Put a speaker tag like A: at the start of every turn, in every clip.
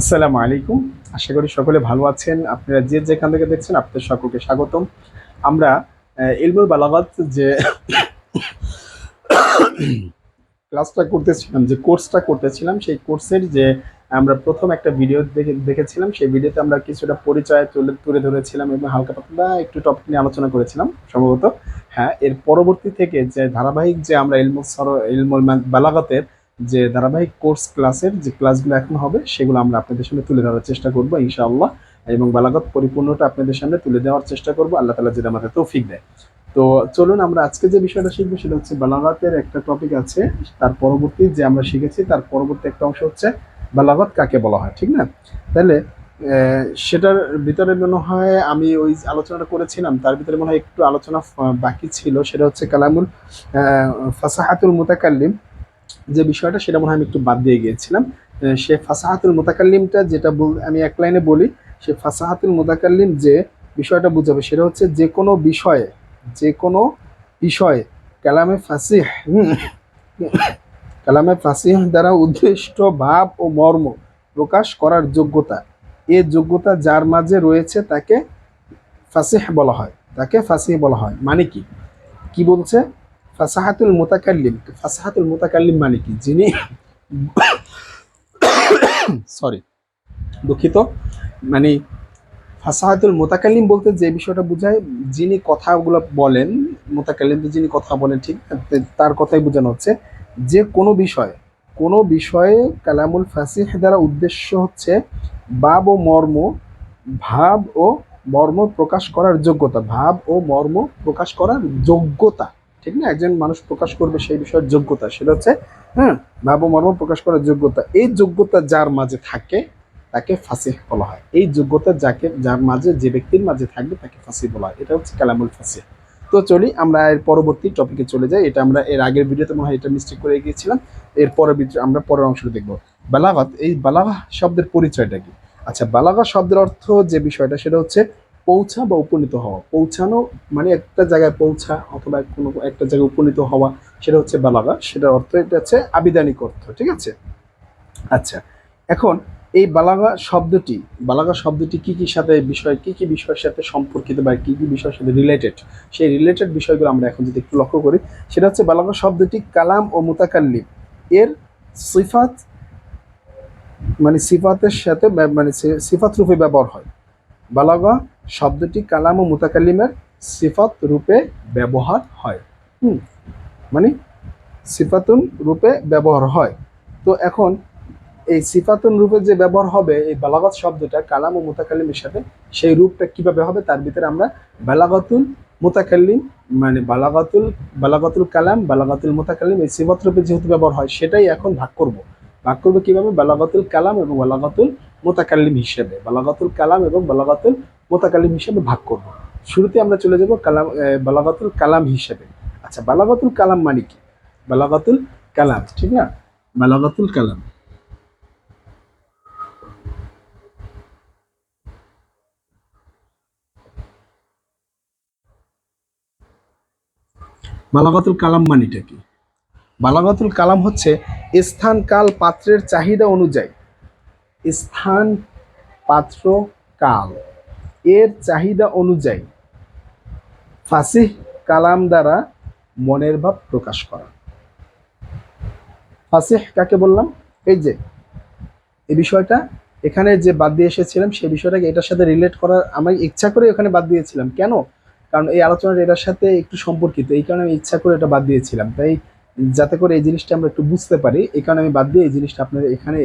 A: আসসালামু আলাইকুম। আশা করি সকলে ভালো আছেন। আপনারা যে যেখান থেকে দেখছেন, আপনাদের সকলকে স্বাগতম। আমরা ইলমুল বালাগাত যে ক্লাসটা করতেছিলাম, যে কোর্সটা করতেছিলাম, সেই কোর্সের যে আমরা প্রথম একটা ভিডিও দেখে, দেখেছিলাম, সেই ভিডিওতে আমরা কিছুটা পরিচয় তুলে তুলে ধরেছিলাম এবং হালকা পাতলা একটু টপিক নিয়ে আলোচনা করেছিলাম, সম্ভবত। হ্যাঁ এর পরবর্তী থেকে যে ধারাবাহিক যে আমরা ইলমুল সর ইলমুল বালাগাতের যে ধারাবাহিক কোর্স ক্লাসের যে ক্লাসগুলো এখন হবে, সেগুলো আমরা আপনাদের সামনে তুলে ধরার চেষ্টা করব, ইনশাআল্লাহ। এবং বালাগত পরিপূর্ণটা আপনাদের সামনে তুলে দেওয়ার চেষ্টা করব, আল্লাহ তালা যদি আমাদের তৌফিক দেয়। তো চলুন আমরা আজকে যে বিষয়টা শিখব, সেটা হচ্ছে বালাগতের একটা টপিক আছে, তার পরবর্তী যে আমরা শিখেছি, তার পরবর্তী একটা অংশ হচ্ছে বালাগত কাকে বলা হয়, ঠিক না? তাহলে সেটার ভিতরে মনে হয় আমি ওই আলোচনাটা করেছিলাম, তার ভিতরে মনে হয় একটু আলোচনা বাকি ছিল, সেটা হচ্ছে কালামুল ফাসাহাতুল মুতাকাল্লিম। যে বিষয়টা সেটা মনে হয় আমি একটু বাদ দিয়ে গিয়েছিলাম। সে ফাসাহাতুল মুতাকাল্লিমটা যেটা আমি এক লাইনে বলি সে ফাসাহাতুল মোতাকাল্লিম যে বিষয়টা বুঝাবে সেটা হচ্ছে যে কোনো বিষয়ে যে কোনো বিষয়ে কালামে হুম, কালামে ফাসিহ দ্বারা উদ্দিষ্ট ভাব ও মর্ম প্রকাশ করার যোগ্যতা। এ যোগ্যতা যার মাঝে রয়েছে তাকে ফাসিহ বলা হয়। তাকে ফাসিহ বলা হয়। মানে কি? কি বলছে? ফাসাহাতুল মুতাকাল্লিম ফাসাহাতুল মুতাকাল্লিম মানে কি? যিনি সরি, দুঃখিত। মানে ফাসাহাতুল মুতাকাল্লিম বলতে যে বিষয়টা বোঝায়, যিনি কথাগুলো বলেন মুতাকাল্লিম তো যিনি কথা বলেন, ঠিক? তার কথাই বোঝানো হচ্ছে। যে কোনো বিষয়ে কোনো বিষয়ে কালামুল ফাসিহ দ্বারা উদ্দেশ্য হচ্ছে ভাব ও মর্ম, ভাব ও মর্ম প্রকাশ করার যোগ্যতা। ভাব ও মর্ম প্রকাশ করার যোগ্যতা। ঠিক না? একজন মানুষ প্রকাশ করবে সেই বিষয়ের যোগ্যতা, সেটা হচ্ছে হ্যাঁ ভাব মর্ম প্রকাশ করার যোগ্যতা। এই যোগ্যতা যার মাঝে থাকে, তাকে ফাঁসি বলা হয়। এই যোগ্যতা যাকে, যার মাঝে, যে ব্যক্তির মাঝে থাকবে, তাকে ফাঁসি বলা হয়। এটা হচ্ছে কালামুল ফাঁসি তো চলি, আমরা এর পরবর্তী টপিকে চলে যাই। এটা আমরা এর আগের ভিডিওতে মনে হয় এটা মিস্টেক করে গিয়েছিলাম। এর পরের আমরা পরের অংশটা দেখব। বালাগাত, এই বালাগা শব্দের পরিচয়টা কি? আচ্ছা বালাগা শব্দের অর্থ যে বিষয়টা, সেটা হচ্ছে পৌঁছা বা উপনীত হওয়া। পৌঁছানো মানে একটা জায়গায় পৌঁছা অথবা কোনো একটা জায়গায় উপনীত হওয়া, সেটা হচ্ছে বালাগা। সেটার অর্থ এটা হচ্ছে আবিধানিক অর্থ, ঠিক আছে? আচ্ছা এখন এই বালাগা শব্দটি বালাগা শব্দটি কি কি সাথে বিষয়, কি কি বিষয়ের সাথে সম্পর্কিত বা কি কি বিষয়ের সাথে রিলেটেড সেই রিলেটেড বিষয়গুলো আমরা এখন যদি একটু লক্ষ্য করি, সেটা হচ্ছে বালাগা শব্দটি কালাম ও মুতাকাল্লিম। এর সিফাত মানে সিফাতের সাথে মানে সিফাত রূপে ব্যবহার হয়। বালাগা শব্দটি কালাম ও মুতাকাল্লিমের সিফাত রূপে ব্যবহার হয়। হুম মানে সিফাতুন রূপে ব্যবহার হয়। তো এখন এই সিফাতুন রূপে যে ব্যবহার হবে, এই বালাগত শব্দটা কালাম ও মুতাকাল্লিমের সাথে সেই রূপটা কীভাবে হবে, তার ভিতরে আমরা বালাগাতুল মুতাকাল্লিম মানে বালাগাতুল বালাগাতুল কালাম, বালাগাতুল মুতাকাল্লিম এই সিফাত রূপে যেহেতু ব্যবহার হয়, সেটাই এখন ভাগ করব। ভাগ করব কীভাবে? বালাগাতুল কালাম এবং বালাগাতুল মোতাকাল্লিম হিসেবে। বালাগাতুল কালাম এবং বালাগাতুল মোতাকাল্লিম হিসেবে ভাগ করব। শুরুতে আমরা চলে যাব কালাম এ, বালাগাতুল কালাম হিসেবে। আচ্ছা বালাবাতুল কালাম মানে কি? বালাগাতুল কালাম ঠিক না? বালাবাতুল কালাম। বালাবাতুল কালাম মানিটা কি? বালাগাতুল কালাম হচ্ছে স্থান কাল পাত্রের চাহিদা অনুযায়ী। স্থান পাত্র কাল। এর চাহিদা অনুযায়ী ফাসিহ কালাম দ্বারা মনের ভাব প্রকাশ করা। ফাসিহ কাকে বললাম? এই যে, এই বিষয়টা, এখানে যে বাদ দিয়ে এসেছিলাম, সেই বিষয়টাকে এটার সাথে রিলেট করার আমি ইচ্ছা করে ওখানে বাদ দিয়েছিলাম। কেন? কারণ এই আলোচনাটা এটার সাথে একটু সম্পর্কিত, এই কারণে আমি ইচ্ছা করে এটা বাদ দিয়েছিলাম। তাই যাতে করে এই জিনিসটা আমরা একটু বুঝতে পারি, এই কারণে আমি বাদ দিয়ে এই জিনিসটা আপনাদের এখানে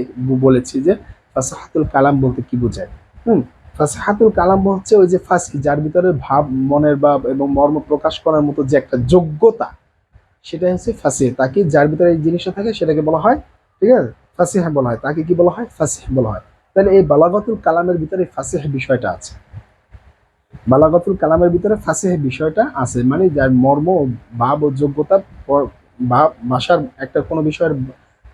A: বলেছি যে ফাসাহাতুল কালাম বলতে কি বোঝায়। হুম? ফাসাহাতুল কালাম হচ্ছে ওই যে ফাসি যার ভিতরে ভাব, মনের ভাব এবং মর্ম প্রকাশ করার মতো যে একটা যোগ্যতা, সেটা হচ্ছে ফাসিহ। তাকে যার ভিতরে এই জিনিসটা থাকে সেটাকে বলা হয়, ঠিক আছে? ফাসিহ বলা হয়। তাকে কি বলা হয়? ফাসিহ বলা হয়। তাহলে এই বালাগতুল কালামের ভিতরে ফাসিহ বিষয়টা আছে। বালাগতুল কালামের ভিতরে ফাসিহ বিষয়টা আছে। মানে যার মর্ম, ভাব ও যোগ্যতা ভাব, ভাষার একটা কোনো বিষয়ের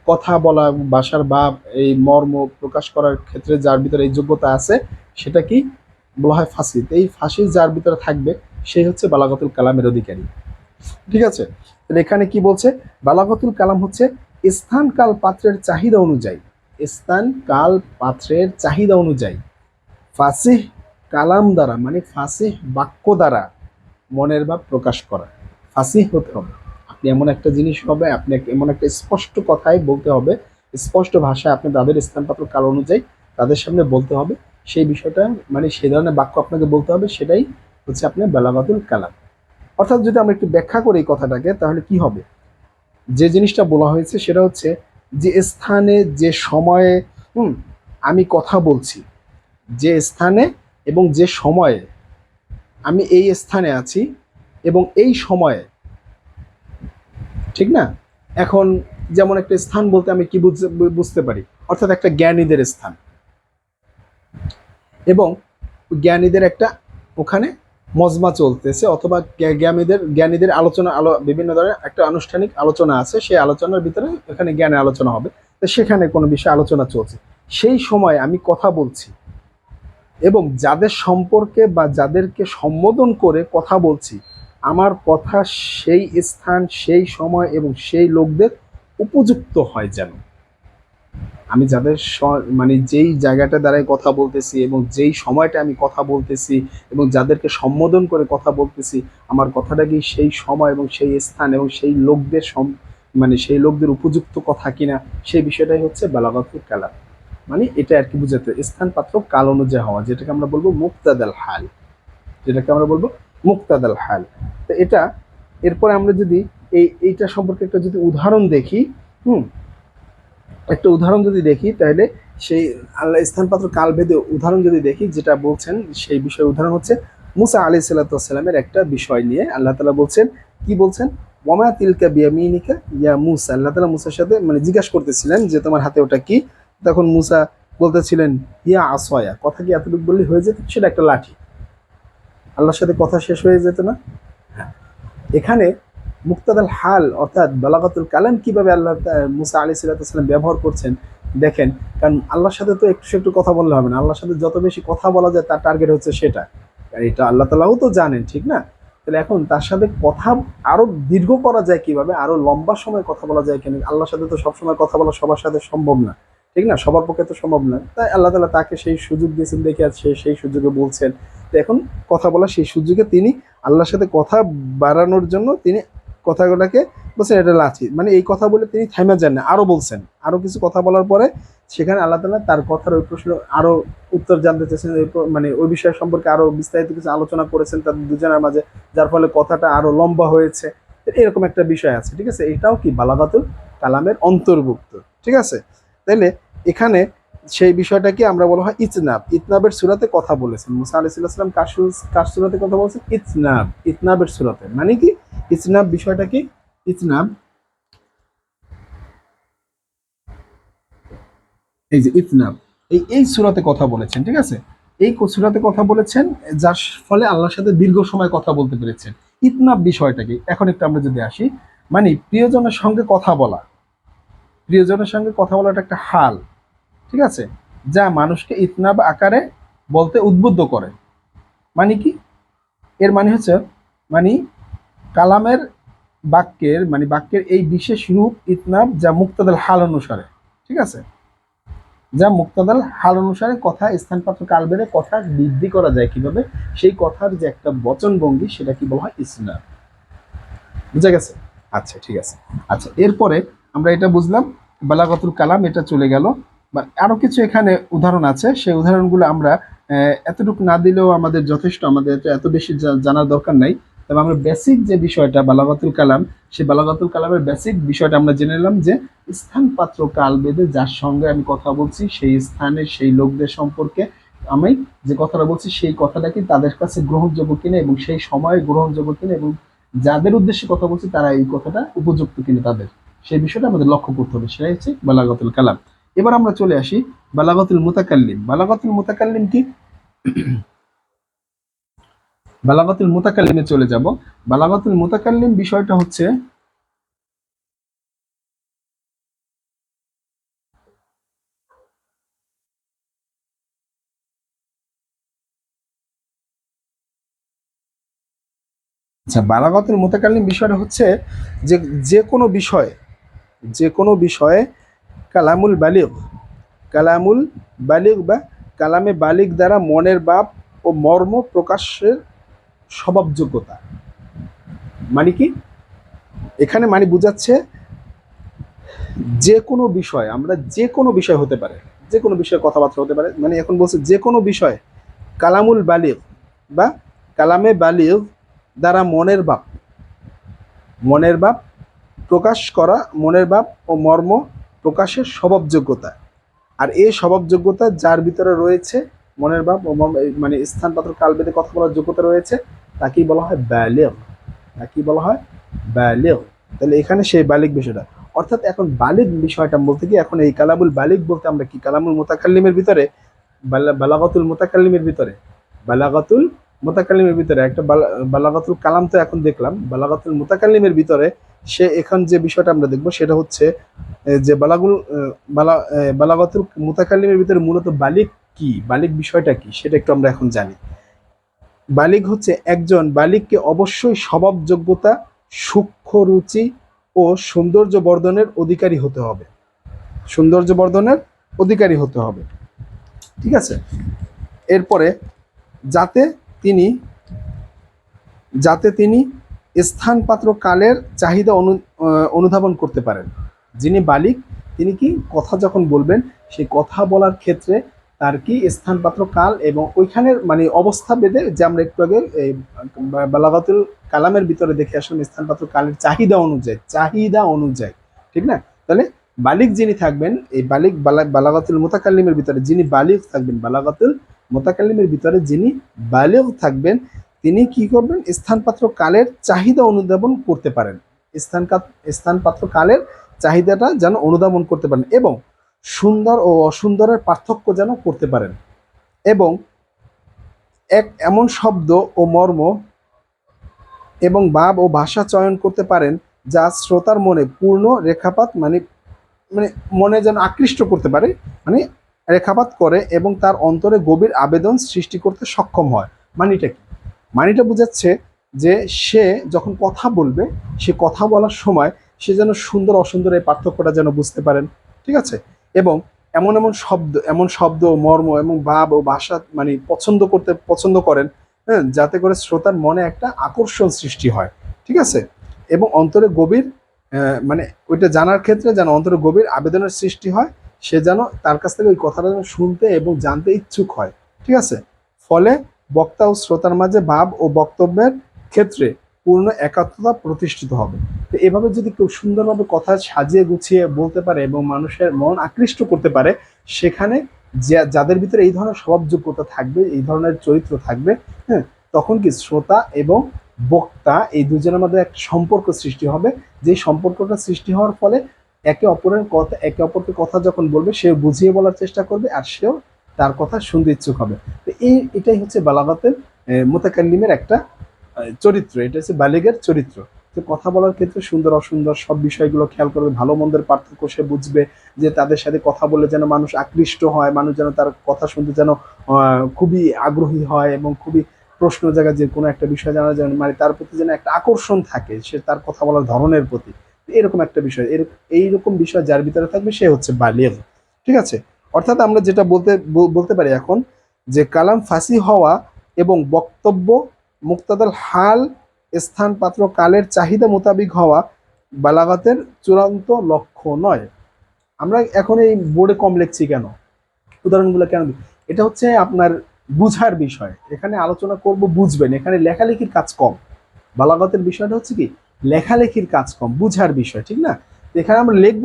A: কথা বলা ভাষার ভাব, এই মর্ম প্রকাশ করার ক্ষেত্রে যার ভিতরে এই যোগ্যতা আছে, সেটা কি বলা হয় ফাঁসি। এই ফাঁসি যার ভিতরে থাকবে সেই হচ্ছে বালাগতুল কালামের অধিকারী। ঠিক আছে? এখানে কি বলছে? বালাগতুল কালাম হচ্ছে স্থান কাল পাত্রের চাহিদা অনুযায়ী। স্থান কাল পাত্রের চাহিদা অনুযায়ী। ফাসিহ কালাম দ্বারা মানে ফাসিহ বাক্য দ্বারা মনের ভাব প্রকাশ করা। ফাসিহ হতে হবে। আপনি এমন একটা জিনিস হবে, আপনি এমন একটা স্পষ্ট কথাই বলতে হবে, স্পষ্ট ভাষায় আপনি তাদের স্থান পাত্র কাল অনুযায়ী তাদের সামনে বলতে হবে। সেই বিষয়টা মানে সেই ধরনের বাক্য আপনাকে বলতে হবে, সেটাই হচ্ছে আপনার বেলাবাদুল কালাম। অর্থাৎ যদি আমরা একটু ব্যাখ্যা করি এই কথাটাকে, তাহলে কি হবে? যে জিনিসটা বলা হয়েছে সেটা হচ্ছে যে স্থানে যে সময়ে, হুম, আমি কথা বলছি, যে স্থানে এবং যে সময়ে আমি এই স্থানে আছি এবং এই সময়ে ঠিক না? এখন যেমন একটা স্থান বলতে আমি কি বুঝতে পারি? অর্থাৎ একটা জ্ঞানীদের স্থান। এবং জ্ঞানীদের একটা ওখানে মজমা চলতেছে অথবা জ্ঞানীদের জ্ঞানীদের আলোচনা আলো, বিভিন্ন ধরনের একটা আনুষ্ঠানিক আলোচনা আছে, সেই আলোচনার ভিতরে এখানে জ্ঞানের আলোচনা হবে। তো সেখানে কোনো বিষয়ে আলোচনা চলছে। সেই সময় আমি কথা বলছি এবং যাদের সম্পর্কে বা যাদেরকে সম্বোধন করে কথা বলছি আমার কথা সেই স্থান, সেই সময় এবং সেই লোকদের উপযুক্ত হয় যেন। আমি যাদের মানে যেই জায়গাটা দ্বারাই কথা বলতেছি এবং যেই সময়টা আমি কথা বলতেছি এবং যাদেরকে সম্বোধন করে কথা বলতেছি, আমার কথাটা কি সেই সময় এবং সেই স্থান এবং সেই লোকদের সম- মানে সেই লোকদের উপযুক্ত কথা কিনা, সেই বিষয়টাই হচ্ছে বালাগতুল কালাম। মানে এটা আর কি বুঝাতে স্থান পাত্র কাল অনুযায়ী হওয়া, যেটাকে আমরা বলব মুক্তাদাল হাল, যেটাকে আমরা বলব মুক্তাদাল হাল। তো এটা, এরপরে আমরা যদি এই, এইটা সম্পর্কে একটা যদি উদাহরণ দেখি, হুম, একটা উদাহরণ যদি দেখি, তাহলে সেই আল্লাহ স্থানপাত্র কালভেদে উদাহরণ যদি দেখি, যেটা বলছেন, সেই বিষয়ে উদাহরণ হচ্ছে মুসা আলি সাল্লাতামের একটা বিষয় নিয়ে আল্লাহ তালা বলছেন, কি বলছেন? ওমা তিলকা বিয়ামিনিকা ইয়া মুসা। আল্লাহ তালা মুসার সাথে মানে জিজ্ঞাসা করতেছিলেন যে, তোমার হাতে ওটা কি? তখন মুসা বলতেছিলেন, ইয়া আসয়া কথা কি এতটুকু বললে হয়ে যেত? সেটা একটা লাঠি। আল্লাহর সাথে কথা শেষ হয়ে যেত না? হ্যাঁ। এখানে মুক্তাদাল হাল অর্থাৎ বালাগাতুল কালাম কীভাবে আল্লাহ মুসা আলি সাল্লাম ব্যবহার করছেন দেখেন কারণ আল্লাহর সাথে তো একটু একটু কথা বললে হবে না। আল্লাহর সাথে যত বেশি কথা বলা যায় তার টার্গেট হচ্ছে সেটা। এটা আল্লাহ তালাও তো জানেন ঠিক না? তাহলে এখন তার সাথে কথা আরও দীর্ঘ করা যায় কীভাবে? আরও লম্বা সময় কথা বলা যায় কেন? আল্লাহর সাথে তো সবসময় কথা বলা সবার সাথে সম্ভব না ঠিক না? সবার পক্ষে তো সম্ভব না। তাই আল্লাহ তালা তাকে সেই সুযোগ দিয়েছেন দেখে আজ সে সেই সুযোগে বলছেন। তো এখন কথা বলা সেই সুযোগে তিনি আল্লাহর সাথে কথা বাড়ানোর জন্য তিনি কথাগুলোকে বলছেন, এটা লাচি মানে এই কথা বলে তিনি থাইমা যান না, আরও বলছেন। আরও কিছু কথা বলার পরে সেখানে আল্লাহ তালা তার কথার ওই প্রশ্ন আরও উত্তর জানতে চেয়েছেন মানে ওই বিষয় সম্পর্কে আরও বিস্তারিত কিছু আলোচনা করেছেন তাদের দুজনের মাঝে, যার ফলে কথাটা আরও লম্বা হয়েছে। এরকম একটা বিষয় আছে, ঠিক আছে? এটাও কি বালাগাতুল কালামের অন্তর্ভুক্ত, ঠিক আছে? তাইলে এখানে সেই বিষয়টাকে আমরা বলা হয় ইতনাব। ইতনাবের সুরাতে কথা বলেছেন। মুসা আলি সাল্লাম কার সুরাতে কথা বলছেন? ইতনাব। ইতনাবের সুরাতে। মানে কি? ইতনাব বিষয়টা কি ইতনাব। এই যে ইতনাব। এই এই সুরাতে কথা বলেছেন, ঠিক আছে? এই সুরাতে কথা বলেছেন, যার ফলে আল্লাহর সাথে দীর্ঘ সময় কথা বলতে পেরেছেন। ইতনাব বিষয়টাকে, এখন একটু আমরা যদি আসি মানে প্রিয়জনের সঙ্গে কথা বলা। প্রিয়জনের সঙ্গে কথা বলাটা একটা হাল। ঠিক আছে? যা মানুষকে ইতনাব আকারে বলতে উদ্বুদ্ধ করে। মানে কি? এর মানে হচ্ছে মানে কালামের বাক্যের মানে বাক্যের এই বিশেষ রূপ, ইতনাব যা মুক্তাদাল হাল অনুসারে। ঠিক আছে? যা মুক্তাদাল হাল অনুসারে কথা, স্থানপাত্র কাল বেড়ে কথা বৃদ্ধি করা যায় কীভাবে? সেই কথার যে একটা বচন ভঙ্গি সেটা কি বলা হয়? ইসলাম বুঝা গেছে? আচ্ছা ঠিক আছে। আচ্ছা এরপরে আমরা এটা বুঝলাম, বালাগতুল কালাম এটা চলে গেল। বা আরও কিছু এখানে উদাহরণ আছে। সেই উদাহরণগুলো আমরা এতটুকু না দিলেও আমাদের যথেষ্ট, আমাদের এত বেশি জানার দরকার নাই। তবে আমরা বেসিক যে বিষয়টা, বালাগাতুল কালাম, সেই বালাগাতুল কালামের বেসিক বিষয়টা আমরা জেনে নিলাম যে স্থান পাত্র কাল বেঁধে যার সঙ্গে আমি কথা বলছি, সেই স্থানে সেই লোকদের সম্পর্কে আমি যে কথাটা বলছি, সেই কথাটা কি তাদের কাছে গ্রহণযোগ্য কিনা এবং সেই সময়ে গ্রহণযোগ্য কিনা এবং যাদের উদ্দেশ্যে কথা বলছি, তারা এই কথাটা উপযুক্ত কিনা তাদের। সেই বিষয়টা আমাদের লক্ষ্য করতে হবে। সেটাই হচ্ছে বালাগাতুল কালাম। এবার আমরা চলে আসি বালাগাতুল মুতাকাল্লিম। বালাগাতুল মুতাকাল্লিম কি বালাগাতুল মুতাকাল্লিমে চলে যাব। বালাগাতুল মুতাকাল্লিম বিষয়টা হচ্ছে আচ্ছা বালাগাতুল মুতাকাল্লিম বিষয়টা হচ্ছে যে যে কোনো বিষয়ে, যে কোনো বিষয়ে কালামুল বালিগ। কালামুল বালিগ বা কালামে বালিগ দ্বারা মনের ভাব ও মর্ম প্রকাশের স্বভাবযোগ্যতা। মানে কি? এখানে মানে বুঝাচ্ছে যে কোনো বিষয়, আমরা যে কোনো বিষয় হতে পারে যে কোনো বিষয়ে কথাবার্তা হতে পারে মানে এখন বলছে যে কোনো বিষয়, কালামুল বালিগ বা কালামে বালিগ দ্বারা মনের ভাব মনের ভাব প্রকাশ করা, মনের ভাব ও মর্ম প্রকাশের স্বভাবযোগ্যতা। আর এই স্বভাবযোগ্যতা যার ভিতরে রয়েছে, মনের ভাব মানে স্থান পাত্র কালবেদে কথা বলার যোগ্যতা রয়েছে, তাকেই বলা হয় ব্যালিগ তাকেই বলা হয় ব্যালিগ তাহলে এখানে সেই বালিক বিষয়টা। অর্থাৎ এখন বালিক বিষয়টা বলতে কি এখন এই কালামুল বালিক বলতে আমরা কি? কালামুল মোতাকাল্লিমের ভিতরে? বালা- বালাগাতুল মোতাকাল্লিমের ভিতরে। বালাগাতুল মোতাকাল্লিমের ভিতরে। একটা বালা- বালাগাতুল কালাম তো এখন দেখলাম। বালাগাতুল মোতাকাল্লিমের ভিতরে সে এখন যে বিষয়টা আমরা দেখব সেটা হচ্ছে যে বালাগুল বালা বালাগাতুল মোতাকাল্লিমের ভিতরে মূলত বালিক কি? বালিক বিষয়টা কি? সেটা একটু আমরা এখন জানি। বালিক হচ্ছে একজন বালিককে অবশ্যই স্বভাবযোগ্যতা সূক্ষ্ম রুচি ও সৌন্দর্য বর্ধনের অধিকারী হতে হবে। সৌন্দর্য বর্ধনের অধিকারী হতে হবে। ঠিক আছে? এরপরে যাতে তিনি যাতে তিনি স্থান পাত্র কালের চাহিদা অনু অনুধাবন করতে পারেন। যিনি বালিক তিনি কি কথা যখন বলবেন, সেই কথা বলার ক্ষেত্রে তার কি স্থান পাত্র কাল এবং ওইখানের মানে অবস্থা বেঁধে যে আমরা একটু আগে এই বালাগাতুল কালামের ভিতরে দেখে আসলাম স্থান পাত্র কালের চাহিদা অনুযায়ী চাহিদা অনুযায়ী, ঠিক না? তাহলে বালিক যিনি থাকবেন, এই বালিক বালা- বালাগাতুল মোতাকাল্লিমের ভিতরে যিনি বালিক থাকবেন, বালাগাতুল মোতাকাল্লিমের ভিতরে যিনি বালিক থাকবেন তিনি কি করবেন? স্থানপাত্র কালের চাহিদা অনুধাবন করতে পারেন। স্থান স্থানপাত্র কালের চাহিদাটা যেন অনুধাবন করতে পারেন এবং সুন্দর ও অসুন্দরের পার্থক্য যেন করতে পারেন এবং এক এমন শব্দ ও মর্ম এবং ভাব ও ভাষা চয়ন করতে পারেন যা শ্রোতার মনে পূর্ণ রেখাপাত মানে মানে মনে যেন আকৃষ্ট করতে পারে মানে রেখাপাত করে এবং তার অন্তরে গভীর আবেদন সৃষ্টি করতে সক্ষম হয়। মানে এটা কি? মানিটা বোঝাচ্ছে যে সে যখন কথা বলবে, সে কথা বলার সময় সে যেন সুন্দর অসুন্দর এই পার্থক্যটা যেন বুঝতে পারেন, ঠিক আছে? এবং এমন এমন শব্দ এমন শব্দ, মর্ম এবং ভাব ও ভাষা মানে পছন্দ করতে, পছন্দ করেন হ্যাঁ যাতে করে শ্রোতার মনে একটা আকর্ষণ সৃষ্টি হয়, ঠিক আছে? এবং অন্তরে গভীর মানে ওইটা জানার ক্ষেত্রে যেন অন্তরে গভীর আবেদনের সৃষ্টি হয়, সে যেন তার কাছ থেকে ওই কথাটা যেন শুনতে এবং জানতে ইচ্ছুক হয়, ঠিক আছে? ফলে বক্তা ও শ্রোতার মাঝে ভাব ও বক্তব্যের ক্ষেত্রে পূর্ণ একাত্মতা প্রতিষ্ঠিত হবে। তো এভাবে যদি কেউ সুন্দরভাবে কথা সাজিয়ে গুছিয়ে বলতে পারে এবং মানুষের মন আকৃষ্ট করতে পারে, সেখানে যাদের ভিতরে এই ধরনের স্বভাবযোগ্যতা থাকবে, এই ধরনের চরিত্র থাকবে হ্যাঁ তখন কি শ্রোতা এবং বক্তা এই দুজনের মধ্যে একটা সম্পর্ক সৃষ্টি হবে। যে সম্পর্কটা সৃষ্টি হওয়ার ফলে একে অপরের কথা, একে অপরকে কথা যখন বলবে সে বুঝিয়ে বলার চেষ্টা করবে আর সেও তার কথা শুনতে ইচ্ছুক হবে। তো এই, এটাই হচ্ছে বালাগাতের মোতাকাল্লিমের একটা চরিত্র। এটা হচ্ছে বালিগের চরিত্র। তো কথা বলার ক্ষেত্রে সুন্দর, অসুন্দর, সব বিষয়গুলো খেয়াল করবে, ভালো মন্দের পার্থক্য সে বুঝবে যে তাদের সাথে কথা বলে যেন মানুষ আকৃষ্ট হয়, মানুষ যেন তার কথা শুনতে যেন খুবই আগ্রহী হয় এবং খুবই প্রশ্ন জায়গা যে কোনো একটা বিষয় জানা যেন মানে তার প্রতি যেন একটা আকর্ষণ থাকে, সে তার কথা বলার ধরনের প্রতি। এরকম একটা বিষয়, এর, এইরকম বিষয় যার ভিতরে থাকবে সে হচ্ছে বালিগ। ঠিক আছে? অর্থাৎ আমরা যেটা বলতে বলতে পারি এখন যে কালাম ফাঁসি হওয়া এবং বক্তব্য মুক্তাদাল হাল স্থান পাত্র কালের চাহিদা মোতাবিক হওয়া বালাগাতের চূড়ান্ত লক্ষ্য নয়। আমরা এখন এই বোর্ডে কম লিখছি কেন? উদাহরণগুলো কেন এটা হচ্ছে আপনার বুঝার বিষয়। এখানে আলোচনা করব বুঝবেন। এখানে লেখালেখির কাজ কম। বালাগতের বিষয়টা হচ্ছে কি? লেখালেখির কাজ কম, বুঝার বিষয়, ঠিক না? এখানে আমরা লিখব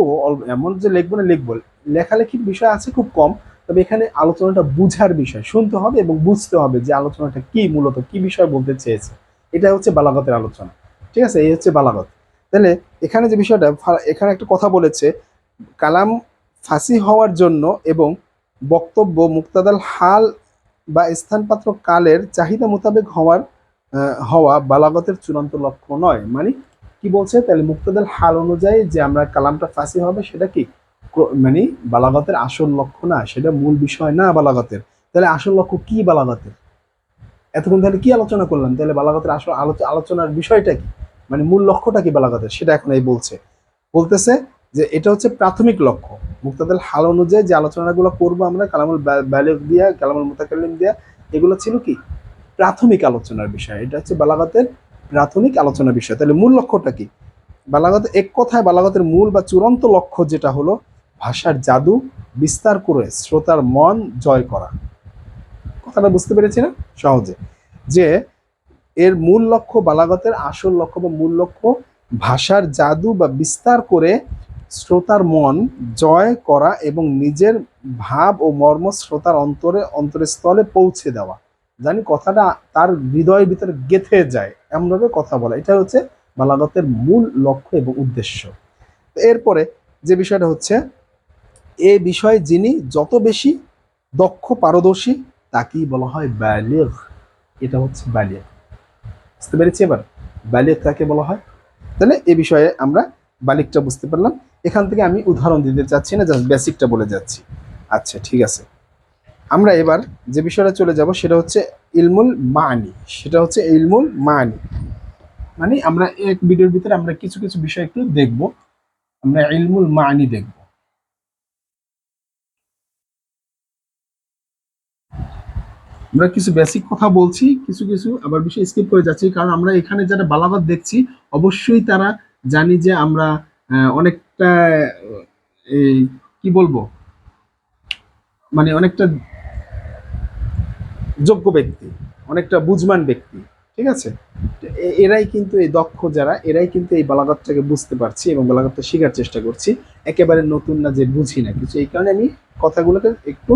A: এমন যে লিখব না, লিখব। লেখালেখির বিষয় আছে খুব কম, তবে এখানে আলোচনাটা বুঝার বিষয়। শুনতে হবে এবং বুঝতে হবে যে আলোচনাটা কি, মূলত কি বিষয় বলতে চেয়েছে। এটা হচ্ছে বালাগতের আলোচনা। ঠিক আছে? এই হচ্ছে বালাগত। তাহলে এখানে যে বিষয়টা এখানে একটা কথা বলেছে, কালাম ফাঁসি হওয়ার জন্য এবং বক্তব্য মুক্তাদাল হাল বা স্থানপাত্র কালের চাহিদা মোতাবেক হওয়ার হওয়া বালাগতের চূড়ান্ত লক্ষ্য নয়। মানে কি বলছে? তাহলে মুক্তাদাল হাল অনুযায়ী যে আমরা কালামটা ফাঁসি হবে, সেটা কি? মানে বালাগতের আসল লক্ষ্য না, সেটা মূল বিষয় না বালাগতের? তাহলে আসল লক্ষ্য কি বালাগতের? এতক্ষণ তাহলে কি আলোচনা করলাম তাহলে বালাগতের আসল আলোচ- আলোচনার বিষয়টা কি? মানে মূল লক্ষ্যটা কি বালাগতের? সেটা এখন এই বলছে। বলতেছে যে এটা হচ্ছে প্রাথমিক লক্ষ্য। মুক্তাদের হাল অনুযায়ী যে আলোচনাগুলো করব আমরা, কালামুল ব্যালেগ দিয়া, কালামুল মোতাকালিম দিয়া, এগুলো ছিল কি? প্রাথমিক আলোচনার বিষয়। এটা হচ্ছে বালাগাতের প্রাথমিক আলোচনা বিষয়। তাহলে মূল লক্ষ্যটা কি? বালাগত এক কথায় বালাগতের মূল বা চূড়ান্ত লক্ষ্য যেটা হলো ভাষার জাদু, বিস্তার করে শ্রোতার মন জয় করা। কথাটা বুঝতে পেরেছি না? সহজে। যে এর মূল লক্ষ্য বালাগতের আসল লক্ষ্য বা মূল লক্ষ্য ভাষার জাদু বা বিস্তার করে শ্রোতার মন জয় করা এবং নিজের ভাব ও মর্ম শ্রোতার অন্তরে, অন্তরের স্থলে পৌঁছে দেওয়া। জানি কথাটা তার হৃদয়ের ভিতরে গেথে যায়। এমনভাবে কথা বলা। এটা হচ্ছে বালাগতের মূল লক্ষ্য এবং উদ্দেশ্য। এরপরে যে বিষয়টা হচ্ছে, এ বিষয়ে যিনি যত বেশি দক্ষ পারদর্শী, তাকেই বলা হয় ব্যালিগ এটা হচ্ছে ব্যালিগ বুঝতে পেরেছি এবার? ব্যালিগ তাকে বলা হয়? তাহলে এ বিষয়ে আমরা বালিকটা বুঝতে পারলাম। এখান থেকে আমি উদাহরণ দিতে চাচ্ছি না, জাস্ট বেসিকটা বলে যাচ্ছি। আচ্ছা ঠিক আছে। আমরা এবার যে বিষয়টা চলে যাব সেটা হচ্ছে ইলমুল মানি। সেটা হচ্ছে ইলমুল মানি। মানে আমরা এক ভিডিওর ভিতরে আমরা কিছু কিছু বিষয় একটু দেখব। আমরা ইলমুল মানি দেখব। আমরা কিছু বেসিক কথা বলছি, কিছু কিছু আবার বিষয় স্কিপ করে যাচ্ছি, কারণ আমরা এখানে যারা বালাবাদ দেখছি, অবশ্যই তারা জানি যে আমরা অনেকটা, এই, কি বলব? মানে অনেকটা যোগ্য ব্যক্তি, অনেকটা বুঝমান ব্যক্তি, ঠিক আছে? এরাই কিন্তু এই দক্ষ যারা, এরাই কিন্তু এই বালাগাতটাকে বুঝতে পারছি এবং বালাগাতটা শেখার চেষ্টা করছি। একেবারে নতুন না যে বুঝি না কিছু। এই কারণে আমি কথাগুলোকে একটু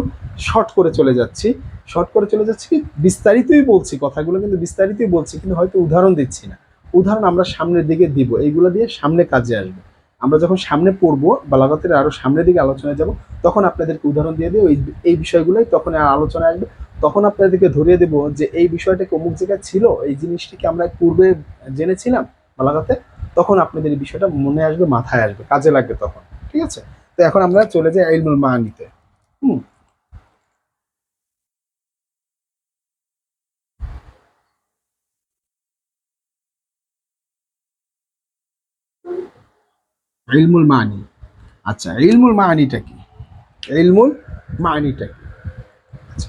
A: শর্ট করে চলে যাচ্ছি। শর্ট করে চলে যাচ্ছি কি? বিস্তারিতই বলছি। কথাগুলো কিন্তু বিস্তারিতই বলছি, কিন্তু হয়তো উদাহরণ দিচ্ছি না। উদাহরণ আমরা সামনের দিকে দিব। এইগুলো দিয়ে সামনে কাজে আসবে। আমরা যখন সামনে পড়ব বালাগাতের আরও সামনের দিকে আলোচনায় যাব, তখন আপনাদেরকে উদাহরণ দিয়ে ওই, এই বিষয়গুলোই তখন আর আলোচনায় আসবে। তখন আপনাদেরকে ধরিয়ে দেব যে এই বিষয়টাকে অমুক জায়গায় ছিল, এই জিনিসটিকে আমরা পূর্বে জেনেছিলাম বালাগাতে তখন আপনাদের এই বিষয়টা মনে আসবে, মাথায় আসবে, কাজে লাগবে তখন, ঠিক আছে? তো এখন আমরা চলে যাই আইলমুল মাহানিতে। হুম? ইলমুল মানি। আচ্ছা ইলমুল মানিটা কি? ইলমুল মানিটা কি? আচ্ছা,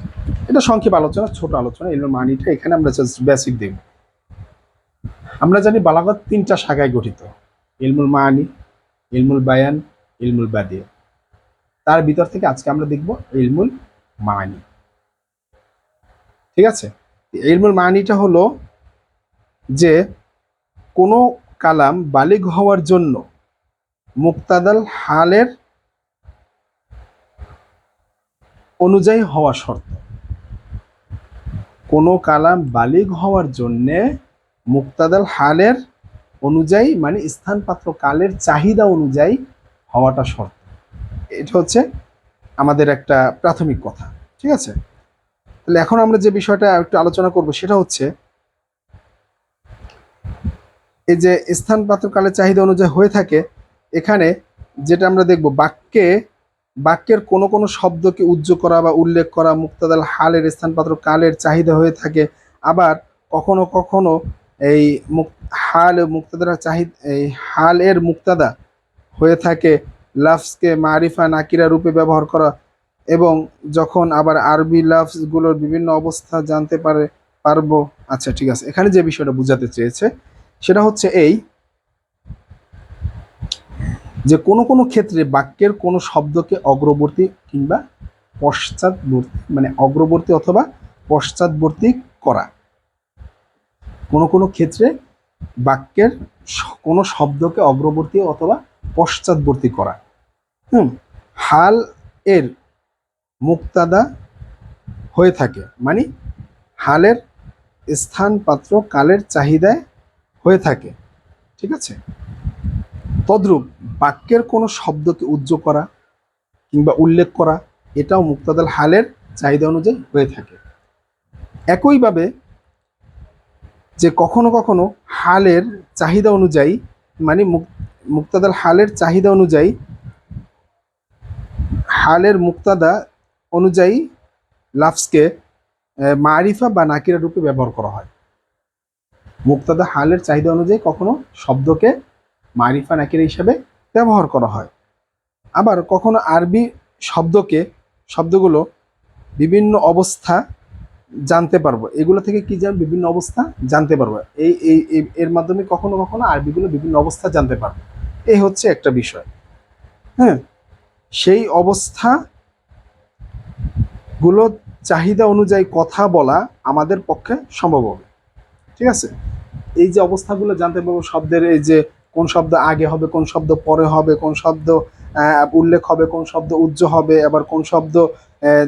A: এটা সংক্ষেপ আলোচনা ছোট আলোচনা। ইলমুল মানিটা এখানে আমরা জাস্ট বেসিক দেখব আমরা জানি বালাগত তিনটা শাখায় গঠিত। ইলমুল মানি ইলমুল বায়ান ইলমুল বাদিয়া তার ভিতর থেকে আজকে আমরা দেখব ইলমুল মানি। ঠিক আছে? ইলমুল মানিটা হলো যে কোনো কালাম বালিগ হওয়ার জন্য মুক্তাদাল হালের অনুযায়ী হওয়া শর্ত। কোনো কালাম বালিগ হওয়ার জন্যে মুক্তাদাল হালের অনুযায়ী মানে স্থানপাত্র কালের চাহিদা অনুযায়ী হওয়াটা শর্ত। এটা হচ্ছে আমাদের একটা প্রাথমিক কথা, ঠিক আছে? তাহলে এখন আমরা যে বিষয়টা একটু আলোচনা করব সেটা হচ্ছে, এই যে স্থানপাত্র কালের চাহিদা অনুযায়ী হয়ে থাকে এখানে যেটা আমরা দেখব, বাক্যে, বাক্যের কোনো কোনো শব্দকে উজ্জ করা বা উল্লেখ করা, মুক্তাদাল হালের স্থানপাত্র কালের চাহিদা হয়ে থাকে। আবার কখনো কখনো এই হাল মুক্তাদার চাহিদা, এই হাল এর মুক্তাদা হয়ে থাকে লাফসকে মারিফা নাকিরা রূপে ব্যবহার করা এবং যখন আবার আরবি লাফসগুলোর বিভিন্ন অবস্থা জানতে পারে, পারব। আচ্ছা ঠিক আছে। এখানে যে বিষয়টা বোঝাতে চেয়েছে, সেটা হচ্ছে এই যে কোনো কোনো ক্ষেত্রে বাক্যের কোনো শব্দকে অগ্রবর্তী কিংবা পশ্চাৎবর্তী মানে অগ্রবর্তী অথবা পশ্চাৎবর্তী করা। কোনো কোনো ক্ষেত্রে বাক্যের কোনো শব্দকে অগ্রবর্তী অথবা পশ্চাৎবর্তী করা। হুম, হাল এর মুক্তাদা হয়ে থাকে মানে হালের স্থান পাত্র কালের চাহিদায় হয়ে থাকে, ঠিক আছে? তদ্রূপ বাক্যের কোনো শব্দকে উজ্জ করা কিংবা উল্লেখ করা, এটাও মুক্তাদাল হালের চাহিদা অনুযায়ী হয়ে থাকে। একইভাবে যে কখনো কখনো হালের চাহিদা অনুযায়ী মানে মুক্তাদাল হালের চাহিদা অনুযায়ী, হালের মুক্তাদা অনুযায়ী লাফসকে মারিফা বা নাকিরা রূপে ব্যবহার করা হয়। মুক্তাদা হালের চাহিদা অনুযায়ী কখনো শব্দকে মারিফা নাকিরা হিসাবে ব্যবহার করা হয়। আবার কখনো আরবি শব্দকে, শব্দগুলো বিভিন্ন অবস্থা জানতে পারব। এগুলো থেকে কি জান বিভিন্ন অবস্থা জানতে পারব। এই, এই- এর মাধ্যমে কখনো কখনো আরবিগুলো বিভিন্ন অবস্থা জানতে পারব। এই হচ্ছে একটা বিষয়। হ্যাঁ? সেই অবস্থা গুলো চাহিদা অনুযায়ী কথা বলা আমাদের পক্ষে সম্ভব হবে। ঠিক আছে? এই যে অবস্থাগুলো জানতে পারব শব্দের, এই যে কোন শব্দ আগে হবে, কোন শব্দ পরে হবে, কোন শব্দ উল্লেখ হবে, কোন শব্দ উজ্জ হবে, আবার কোন শব্দ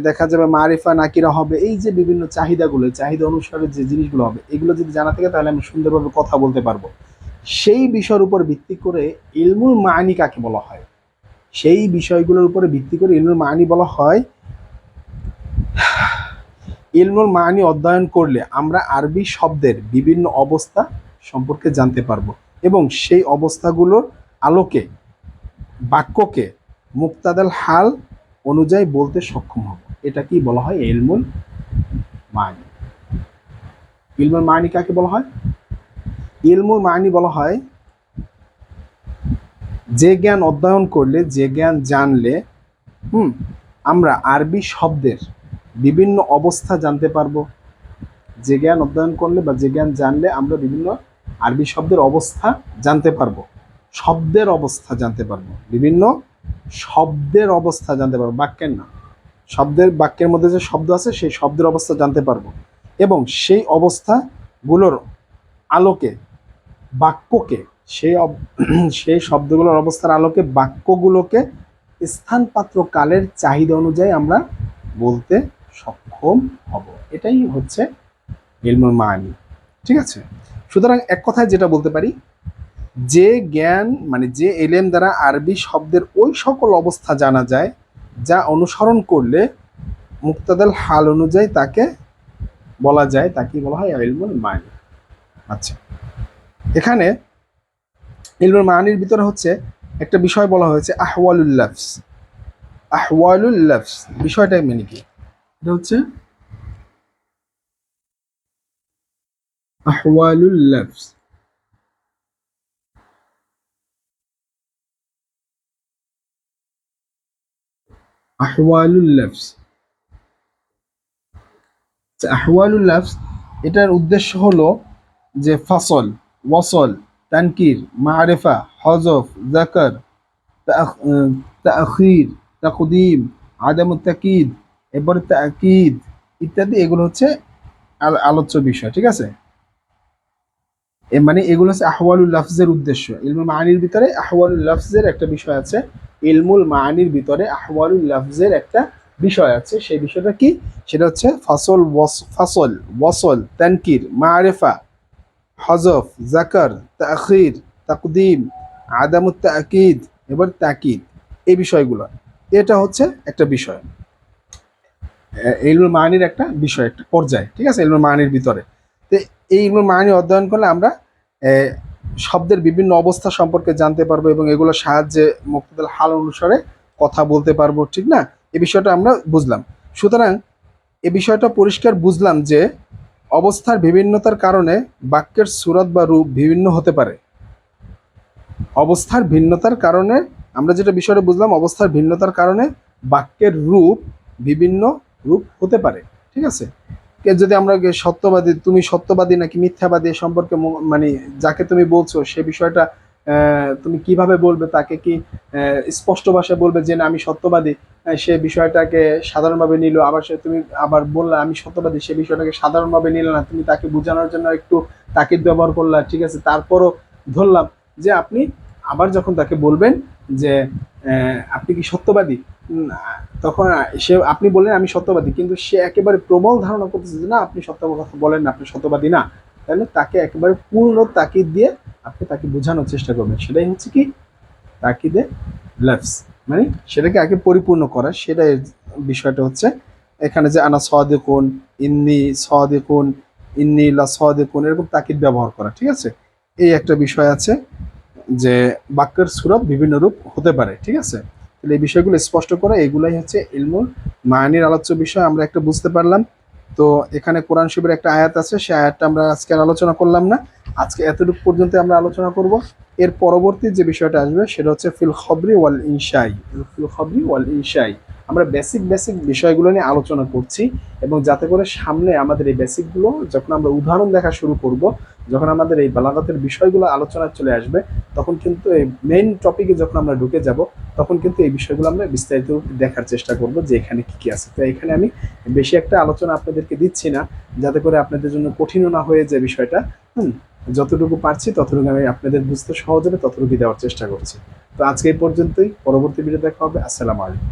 A: দেখা যাবে মারিফা নাকিরা হবে। এই যে বিভিন্ন চাহিদাগুলো, চাহিদা অনুসারে যে জিনিসগুলো হবে, এগুলো যদি জানা থাকে তাহলে আমি সুন্দরভাবে কথা বলতে পারব। সেই বিষয়ের উপর ভিত্তি করে ইলমুল মানি কাকে বলা হয়? সেই বিষয়গুলোর উপরে ভিত্তি করে ইলমুল মানি বলা হয়, ইলমুল মানি অধ্যয়ন করলে আমরা আরবি শব্দের বিভিন্ন অবস্থা সম্পর্কে জানতে পারব। এবং সেই অবস্থাগুলোর আলোকে, বাক্যকে মুক্তাদাল হাল অনুযায়ী বলতে সক্ষম হব। এটা কি বলা হয়? ইলমুল মানি। ইলমুল মানি কাকে বলা হয়? ইলমুল মানি বলা হয়, যে জ্ঞান অধ্যয়ন করলে, যে জ্ঞান জানলে, হুম, আমরা আরবি শব্দের বিভিন্ন অবস্থা জানতে পারব। যে জ্ঞান অধ্যয়ন করলে বা যে জ্ঞান জানলে আমরা বিভিন্ন আরবি শব্দের অবস্থা জানতে পারব। শব্দের অবস্থা জানতে পারব। বিভিন্ন শব্দের অবস্থা জানতে পারব। বাক্যের না শব্দের, বাক্যের মধ্যে যে শব্দ আছে, সেই শব্দের অবস্থা জানতে পারব। এবং সেই অবস্থাগুলোর আলোকে, বাক্যকে, সেই সেই শব্দগুলোর অবস্থার আলোকে, বাক্যগুলোকে স্থানপাত্র কালের চাহিদা অনুযায়ী আমরা বলতে সক্ষম হব। এটাই হচ্ছে ইলমুল মানি ঠিক আছে? সুতরাং এক কথায় যেটা বলতে পারি, যে জ্ঞান মানে যে এলেম দ্বারা আরবি শব্দের ওই সকল অবস্থা জানা যায়, যা অনুসরণ করলে মুক্তাদাল হাল অনুযায়ী তাকে বলা যায় তাকে বলা হয় ইলমুল মানি। আচ্ছা এখানে ইলমুল মানির ভিতরে হচ্ছে একটা বিষয় বলা হয়েছে, আহওয়ালুল লাফস। আহওয়ালুল লাফস বিষয়টা মানে কি? এটা হচ্ছে আহওয়ালুল লাফস আহওয়ালুল আচ্ছা, আহওয়ালুল লাফস এটার উদ্দেশ্য হলো যে ফসল ওয়াসল তানকির মারেফা হজফ জাকার তাখির তাকদিম আদম তাকিদ এরপরে তাকিদ ইত্যাদি এগুলো হচ্ছে আলোচ্য বিষয় ঠিক আছে? মানে এগুলো হচ্ছে আহওয়ালুল লাফজের উদ্দেশ্য। ইলমুল মাহানির ভিতরে আহওয়ালুল লাফজের একটা বিষয় আছে। ইলমুল মাহানির ভিতরে আহওয়ালুল লাফজের একটা বিষয় আছে। সেই বিষয়টা কি? সেটা হচ্ছে ফসল ফসল, ওয়াসল, তানকির মারেফা হজফ, জাকার, তাখির, তাকদিম, আদামুত তাকিদ, এবার তাকিদ। এই বিষয়গুলো। এটা হচ্ছে একটা বিষয়। এ- ইলমুল মানির একটা বিষয়, একটা পর্যায়। ঠিক আছে? ইলমুল মানির ভিতরে। তো এই ইলমুল মানি অধ্যয়ন করলে আমরা শব্দের বিভিন্ন অবস্থা সম্পর্কে জানতে পারব এবং এগুলোর সাহায্যে মুক্তদাল হাল অনুসারে কথা বলতে পারব, ঠিক না? এ বিষয়টা আমরা বুঝলাম। সুতরাং এ বিষয়টা পরিষ্কার বুঝলাম যে, অবস্থার বিভিন্নতার কারণে বাক্যের সুরত বা রূপ বিভিন্ন হতে পারে। অবস্থার ভিন্নতার কারণে, আমরা যেটা বিষয়টা বুঝলাম, অবস্থার ভিন্নতার কারণে বাক্যের রূপ বিভিন্ন রূপ হতে পারে, ঠিক আছে? কে যদি আমরা সত্যবাদী, তুমি সত্যবাদী নাকি মিথ্যাবাদী সম্পর্কে মানে যাকে তুমি বলছো, সে বিষয়টা তুমি কীভাবে বলবে, তাকে কি স্পষ্ট ভাষায় বলবে যে না, আমি সত্যবাদী? সে বিষয়টাকে সাধারণভাবে নিল, আবার সে তুমি আবার বললে, আমি সত্যবাদী, সে বিষয়টাকে সাধারণভাবে নিলে না, তুমি তাকে বোঝানোর জন্য একটু তাকিদ ব্যবহার করলা, ঠিক আছে? তারপরও ধরলাম যে আপনি আবার যখন তাকে বলবেন যে আপনি কি সত্যবাদী? তখন সে, আপনি বললেন আমি সত্যবাদী, কিন্তু সে একেবারে প্রবল ধারণা করতেছে যে না, আপনি সত্য কথা বলেন না, আপনি সত্যবাদী না। তাহলে তাকে একেবারে পূর্ণ তাকিদ দিয়ে আপনি তাকে বোঝানোর চেষ্টা করবেন। সেটাই হচ্ছে কি? তাকিদে লাফস। মানে সেটাকে আগে পরিপূর্ণ করা। সেটাই বিষয়টা হচ্ছে এখানে যে আনা সদেকুন, ইন্নি সদেকুন, ইন্নি লা সদেকুন, এরকম তাকিদ ব্যবহার করা, ঠিক আছে? এই একটা বিষয় আছে যে বাক্যের সুরত বিভিন্ন রূপ হতে পারে, ঠিক আছে? তাহলে এই বিষয়গুলো স্পষ্ট করে, এগুলাই হচ্ছে ইলমুল মায়ানির আলোচ্য বিষয়, আমরা একটা বুঝতে পারলাম। তো এখানে কোরআন শিবের একটা আয়াত আছে সেই আয়াতটা আমরা আজকে আর আলোচনা করলাম না। আজকে এতটুকু পর্যন্ত আমরা আলোচনা করব। এর পরবর্তী যে বিষয়টা আসবে, সেটা হচ্ছে ফিল খবরি ওয়াল ইনশাই। ফিল খবরি ওয়াল ইনশাই। আমরা বেসিক বেসিক বিষয়গুলো নিয়ে আলোচনা করছি এবং যাতে করে সামনে আমাদের এই বেসিকগুলো যখন আমরা উদাহরণ দেখা শুরু করব, যখন আমাদের এই বালাগতের বিষয়গুলো আলোচনায় চলে আসবে, তখন কিন্তু এই মেইন টপিকে যখন আমরা ঢুকে যাব, তখন কিন্তু এই বিষয়গুলো আমরা বিস্তারিত দেখার চেষ্টা করব যে এখানে কি কি আছে। তো এখানে আমি বেশি একটা আলোচনা আপনাদেরকে দিচ্ছি না, যাতে করে আপনাদের জন্য কঠিনও না হয়ে যায় বিষয়টা। হুম, যতটুকু পারছি ততটুকু আমি আপনাদের বুঝতে সহজ হবে ততটুকু দেওয়ার চেষ্টা করছি। তো আজকে এই পর্যন্তই, পরবর্তী ভিডিও দেখা হবে, আসসালামু আলাইকুম।